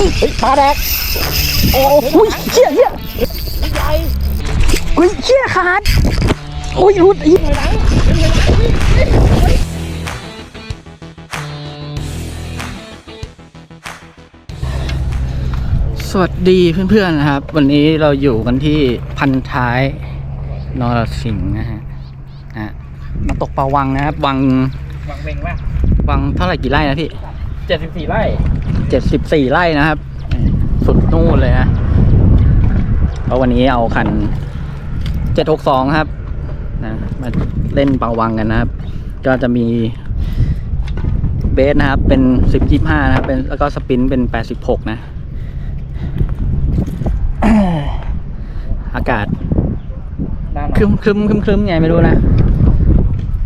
เฮ้ยปลาแดก โอ้ยเชี่ยเชี่ยเฮ้ยเชี่ยขาดโอ้ยรุดอีกสวัสดีเพื่อนๆนะครับ วันนี้เราอยู่กันที่พันท้ายนรสิงห์นะฮะนะฮะมาตกปลาวังนะครับ วังวางเวงว่าวังเท่าไหร่กี่ไร่นะพี่เจ็ดสิบสี่ไร่ เจ็ดสิบสี่ไร่นะครับ สุดนู่นเลยนะเพราะวันนี้เอาคันเจ็ดหกสองครับนะมาเล่นเปาวังกันนะครับ ก็จะมีเบสนะครับ เป็นสิบยี่ห้านะครับเป็นแล้วก็สปินเป็นแปดสิบหกนะ อากาศด้านครึมครึมครึมครึมไงไม่รู้นะ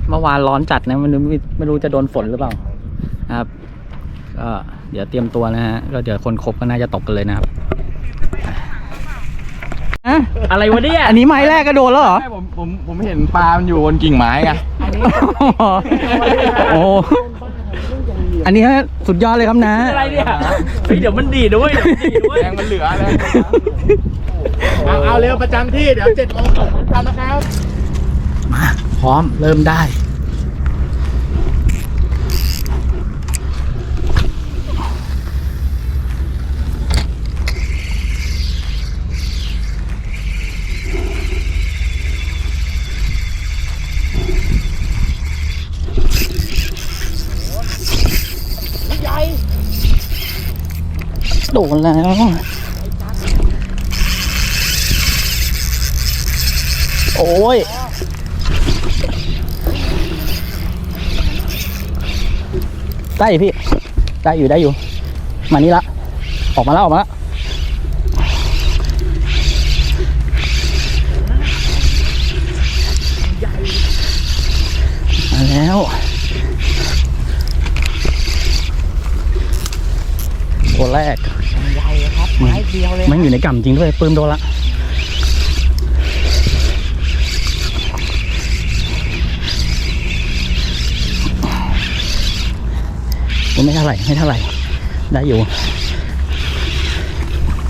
เมื่อวานร้อนจัดนะไมันไม่ไม่รู้จะโดนฝนหรือเปล่านะครับ ก็เดี๋ยวเตรียมตัวนะฮะ ก็เดี๋ยวคนครบก็น่าจะตกกันเลยนะครับอะอะไรวะเนี่ยอันนี้ไม้แรกก็โดนแล้วเหรอไม่ผมผมผมเห็นปลา มันอยู่บนกิ่งไม้ไง โอ้อันนี้ฮะสุดยอดเลยครับนะ อะไรเนี่ยเฮ้ยเดี๋ยวมันดีดด้วยเดี๋ยวมันดีดด้วยแรงมันเหลือเลยเอาเอาเร็วประจำที่ เดี๋ยวเจ็ดโมงตกประจำนะครับ มา พร้อมเริ่มได้ โดนแล้ว โอ้ย ได้พี่ ได้อยู่ได้อยู่ มานี่ละ ออกมาแล้วออกมาแล้วมาแล้วตัวแรก เดียวเลยมันอยู่ในกำจริงด้วยปื้มโดนละไม่เท่าไหร่ไม่เท่าไหร่ ได้อยู่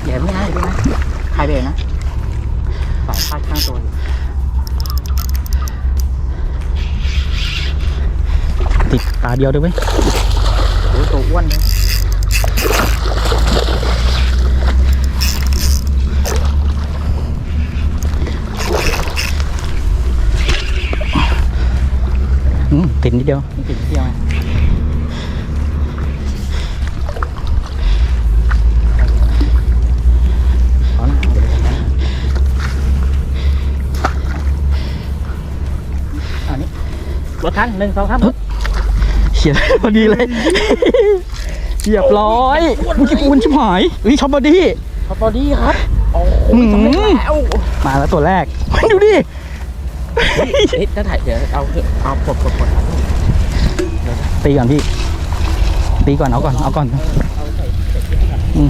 เดี๋ยวไม่นะเดี๋ยวไม่นะใครเบรกนะสายพาดข้างตัวอยู่ติดตาเดียวด้วยเว้ยโอ้โหตัวอ้วนเลย ติดนิดเดียวไม่ติดเที่ยวไงขอหน้าเอาเดี๋ยวนะอันนี้รถทันหนึ่งสองสามเขียนพอดีเลยเรียบร้อยเมื่อกี้ปูนชิบหายเฮ้ยช็อปบอดี้พอพอดีครับโอ้โหอืมทำไม่ได้แล้วมาแล้วตัวแรก ดูดิเฮ้ยถ้าถ่ายเดี๋ยวเอาเถอะเอาปลดปลดปลด ตีก่อนพี่ ตีก่อนเอาก่อนเอาก่อนม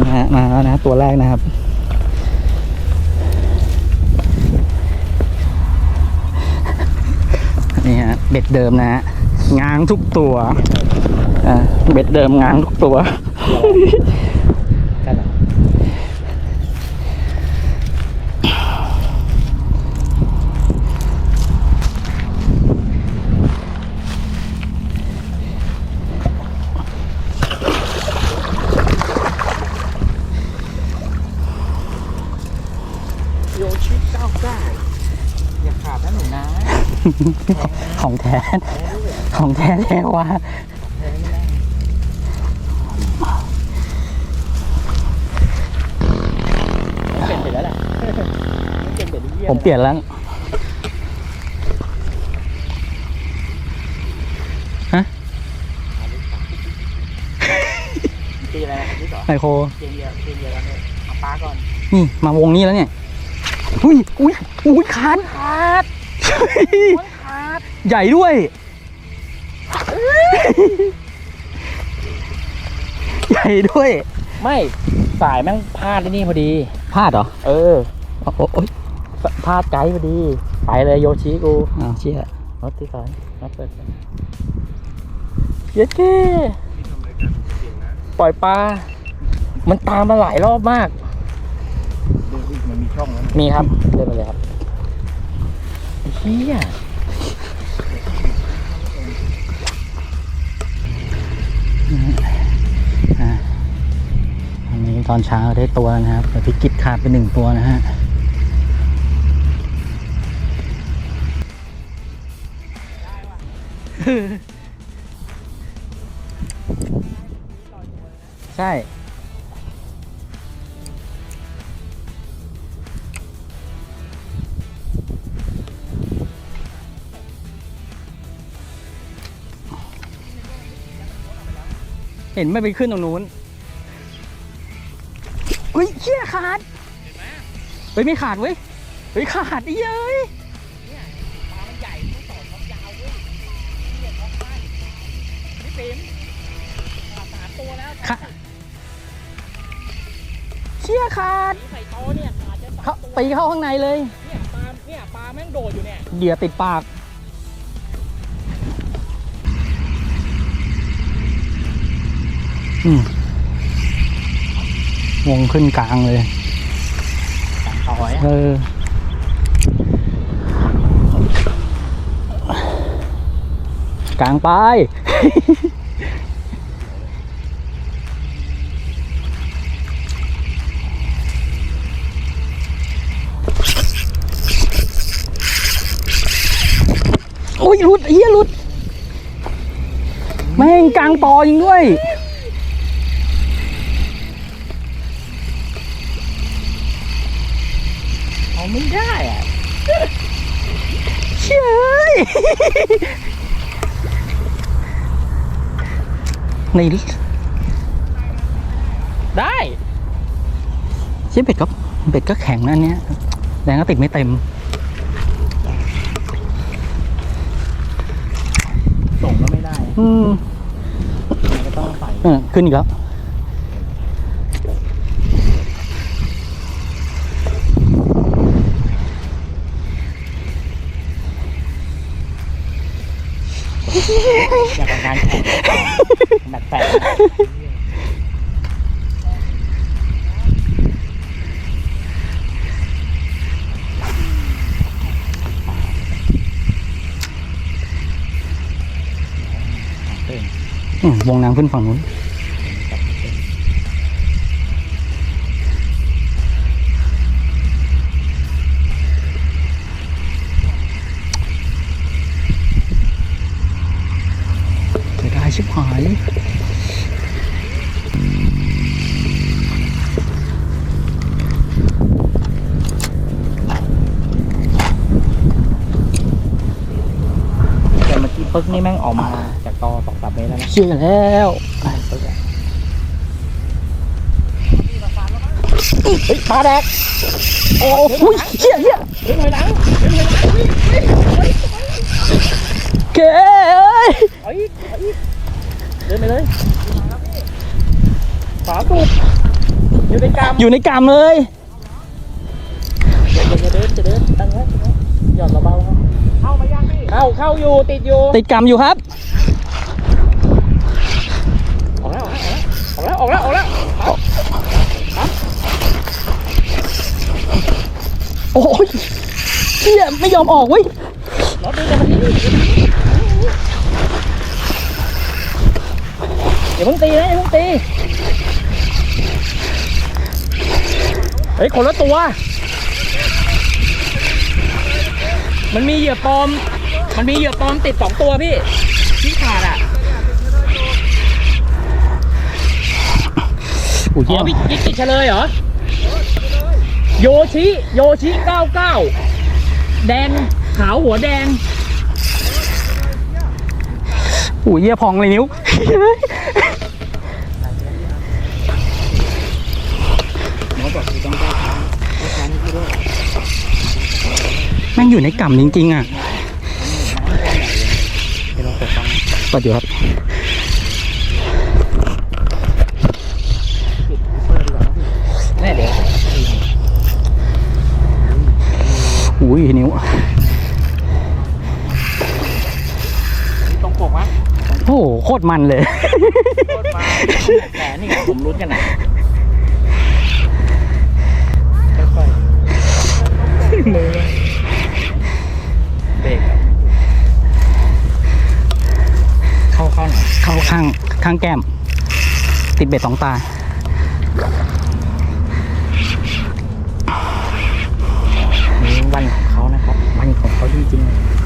นะฮะมาแล้วนะตัวแรกนะครับ นี่ฮะเบ็ดเดิมนะฮะง้างทุกตัวอ่าเบ็ดเดิมง้างทุกตัว ของแท้ ของแท้แท้ว่าเป็นไปแล้วแหละเป็นไปเรื่อยๆผมเปลี่ยนแล้วตีอะไรนะครับพี่ต่อไมโครเตียงเดียวเตียงเดียวกันเลยเอาปลาก่อน นี่มาวงนี้แล้วเนี่ย อุ้ยอุ้ยอุ้ยขาดขาดขาดใหญ่ด้วย ใหญ่ด้วยไม่สายแม่งพลาดที่นี่พอดี พลาดเหรอ เออโอ้โหโอ้ยพลาดไกด์พอดี ไปเลยโยชิกูอ้าวเชี่ยรถที่สายรถเปิดเย็ดเก้ปล่อยปลา มันตามมาหลายรอบมากดูสิมันมีช่องแล้วมีครับ เดินไปเลยครับเฮีย อะอันนี้ตอนเช้าได้ตัวนะครับแต่พิกิตขาดไปหนึ่งตัวนะฮะใช่ เห็นไม่ไปขึ้นตรงนู้นเฮ้ยเชี่ยขาดเฮ้ยไม่ขาดเว้ยเฮ้ยขาดดิเย้ยขาเชี่ยขาดใส่โตะเนี่ยขาดจะเข้าตีเข้าข้างในเลย เนี่ยปลาเนี่ยปลาแม่งโดดอยู่เนี่ยเดี๋ยวติดปาก วงขึ้นกลางเลยต่อยเออกลางไป โอ้ยหลุดเฮียหลุด แม่งกลางปอยิงด้วย เอา ไม่ได้อะเชื่ยในได้เชี่ยเป็ดก็เป็ดก็แข็งนะอันเนี้ยแรงก็ติดไม่เต็ม ส่งก็ไม่ได้ อืมมันก็ต้องใส่เออขึ้นอีกแล้ว อยากกับงานแข่งแบ ตแปดอืมวงน้ำขึ้นฝั่งนู้น เสียดายชิบหาย แต่เมื่อกี้ปึ๊กนี่ แม่งออกมาจากตอสองสามเมตรแล้วนะเชื่อแล้วปึ๊กอะเฮ้ยปลาแดกโอ้โหเชี่ยเชี่ยเฮ้ยหน่อยหลังเก๋เอ้ยเฮ้ยเฮ้ยเดินไปเลยฝาสุดอยู่ในกามอยู่ในกามเลย อยู่ติดอยู่ติดกามอยู่ครับ ออกแล้วออกแล้วออกแล้วออกแล้วออกแล้วโอ้ยเชี่ยไม่ยอมออกเว้ยรถดูจะมาที่นี่อย่าเพิ่งตีนะอย่าเพิ่งตีเฮ้ยคนละตัว มันมีเหยื่อปลอม มันมีเหยื่อปลอมติดสองตัวพี่ที่ขาดอะอุ้ยอ๋เยี่ยอมพี่กิ๊กติดเฉลยเหรอ โยชิ โยชิ99แดงขาวหัวแดงอุ้ยเยี่ยพองเลยนิ้วแม่งอยู่ในกำจริงๆอะ ปัดอยู่ครับแน่เดี๋ยวอุ้ยนิ้วตรงปกไหมโอ้โหโคตรมันเลย โคตรมาแสนนี่ผมลุ้นกันนะมือเบรกครับเข้าเข้าหนเข้าข้างข้างแก้ม ติดเบ็ดสองตานี่วันของเขานะครับ วันของเขาจริงๆ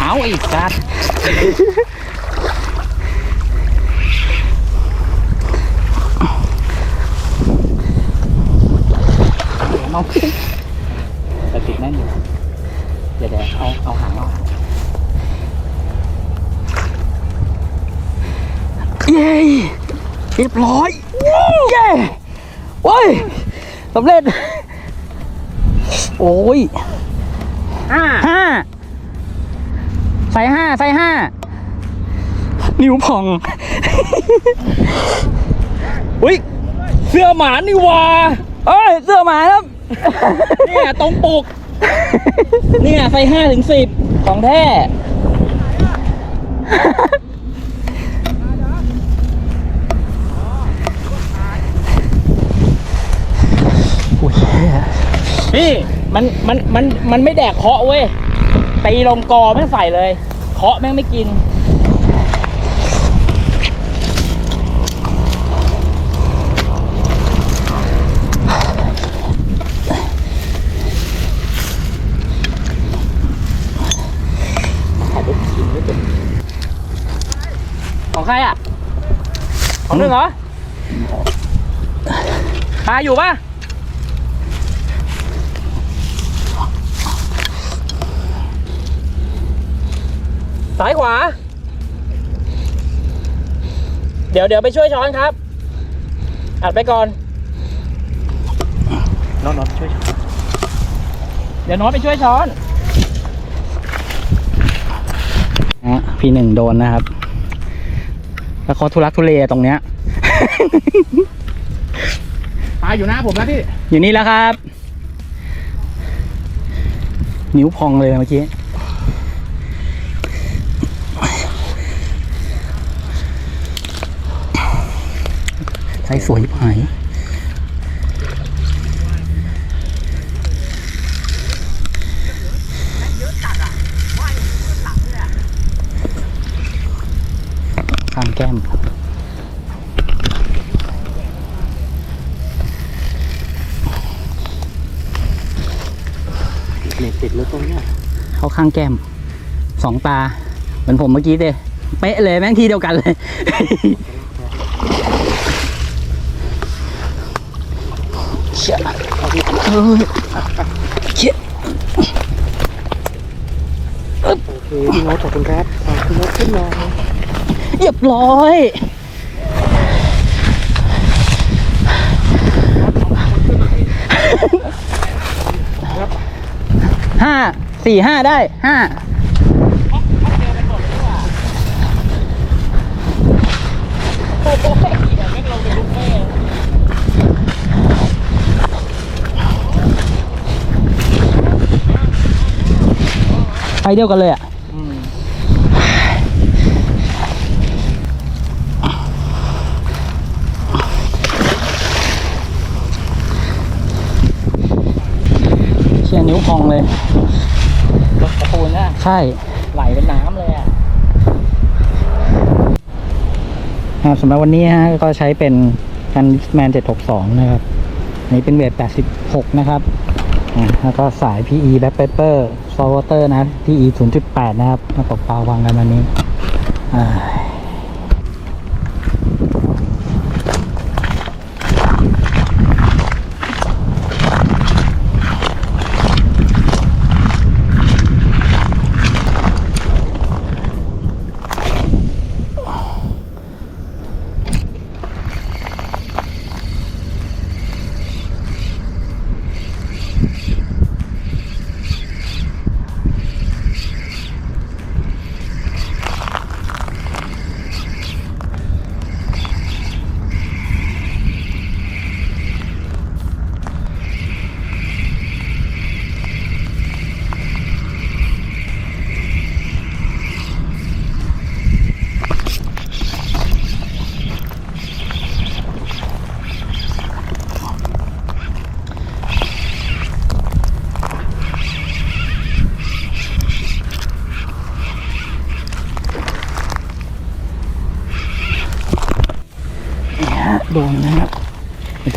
เอาอีกสัต เอาแต่ติดแน่นอยู่เดี๋ยวเดี๋ยวเอาเอาหางเอาหางเย้เรียบร้อยเย้โอ้ยสำเร็จ โอ้ยห้าห้าใส่ห้าใส่ห้านิ้วพอง อุ้ย เสื้อหมานี่หว่าเอ้ย เสื้อหมาครับ เนี่ยตรงปกเนี่ยใส่ห้าถึงสิบของแท้โอ้ยนี่มันมันมันมันไม่แดกเคาะเว้ยตีลงกอแม่งใส่เลย เคาะแม่งไม่กิน ของใครอะ ของหนึ่งเหรอตาอยู่ปะซ้ายขวา เดี๋ยวเดี๋ยวไปช่วยช้อนครับ อัดไปก่อนน้องน้องช่วยช้อนเดี๋ยวน้องไปช่วยช้อนนะพี่หนึ่งโดนนะครับ แล้วเขาทุลักทุเลตรงเนี้ย ปลาอยู่หน้าผมนะพี่ อยู่นี่แล้วครับ นิ้วพองเลยเมื่อกี้ ใช้สวยหายข้างแก้ม เน็ตติดแล้วตรงเนี้ย เข้าข้างแก้มสองตา เหมือนผมเมื่อกี้เลยเป๊ะเลยแม่งทีเดียวกันเลย เชี่ยเอ้ยเชี่ยโอเคพี่มดขอบคุณครับขอบคุณมดขึ้นมาเรียบร้อยห้า สี่ห้าได้ห้าไปเดียวกันเลยอะเชี่ยนิ้วพองเลย รถกระปูนนะใช่ไหลเป็นน้ำเลยอะครับสำหรับวันนี้ฮะก็ใช้เป็นกันแมน 762 นะครับอันนี้เป็นเวท86 นะครับอ่าแล้วก็สาย PE Back Paper s o l Water นะครับ PE 0.8 นะครับมาตกปลาวางกันวันนี้อ่า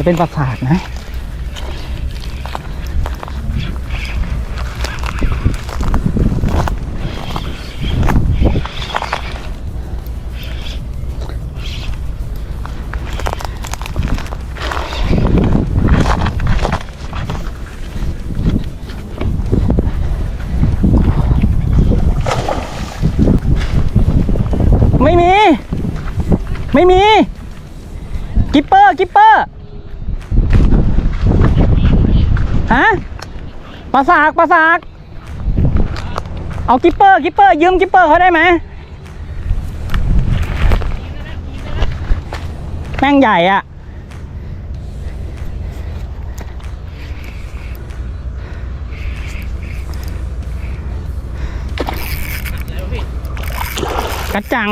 เป็นประสาทนะ ไม่มี ไม่มี กิปเปอร์ กิปเปอร์ ฮะ ปลาสากปลาสาก เอากิปเปอร์กิปเปอร์ ยืมกิปเปอร์เขาได้ไหมแม่งใหญ่อะกระจัง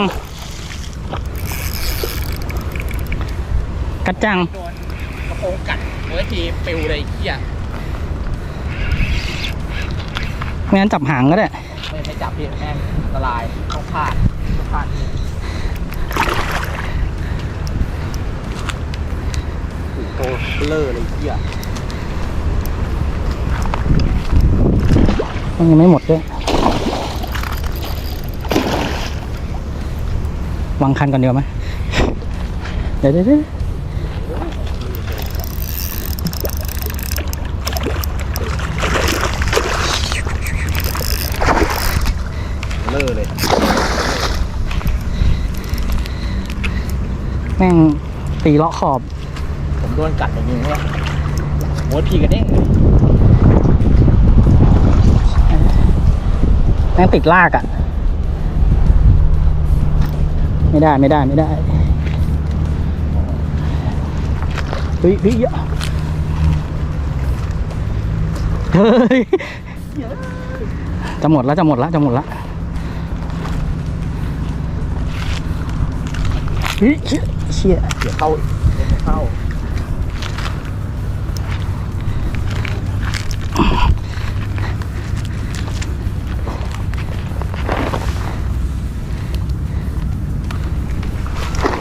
กระจัง โดนกระโปรงกัดเมื่อทีปิวเลยเหี้ย ไม่งั้นจับหางก็ได้ ไม่ให้จับพี่แม่งอันตรายต้องพลาดต้องพลาดนี่โอ้โหเลอเลยเหี้ยมันยังไม่หมดด้วยวางคันก่อนเดียวไหมเดี๋ยวเดี๋ยวเดี๋ยว เลอเลย แม่งตีเลาะขอบ ผมโดนกัดอย่างนี้เนี่ยโอ้ยพีกระเด้งเลยแม่งติดลากอะ่ะ ไม่ได้ไม่ได้ไม่ได้เฮ้ยเฮ้ยเยอะเฮ้ยจะหมดแล้วจะหมดแล้วจะหมดแล้วเฮ้ยเชี่ยเชี่ยเดี๋ยวเข้าเดี๋ยวเข้า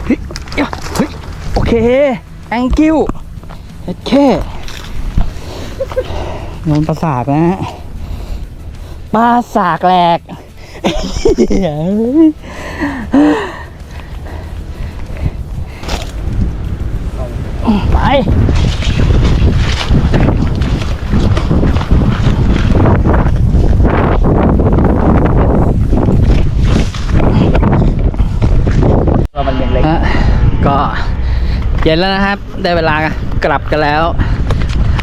เฮ้ยเอ้ยเฮ้ยโอเค thank you โอเคโดนประสาทนะฮะปลาสากแหลก ไปเรามันยังเล็ก ฮะก็เย็นแล้วนะครับ ได้เวลากลับกันแล้ว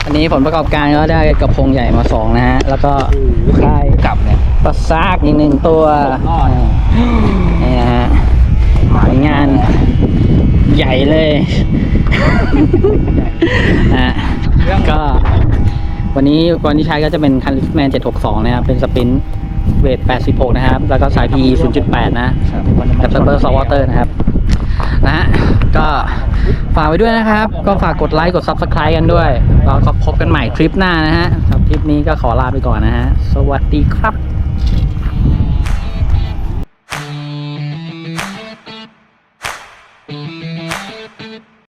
อันนี้ผลประกอบการก็ได้กระพงใหญ่มาสองนะฮะ แล้วก็ได้กลับเนี่ยปลาซากอีกหนึ่งตัวรอดนี่นะฮะผลงาน ใหญ่เลยนะฮะก็ วันนี้วันที่ใช้ก็จะเป็นคันลิฟแมน762 นะครับ เป็นสปรินท์เวท 86 นะครับ แล้วก็สาย PE 0.8 นะกับซัพเปอร์ซอวอเตอร์นะครับ นะฮะ ก็ฝากไว้ด้วยนะครับ ก็ฝากกดไลค์ กด Subscribe กันด้วย แล้วก็พบกันใหม่คลิปหน้านะฮะสำหรับคลิปนี้ก็ขอลาไปก่อนนะฮะ สวัสดีครับ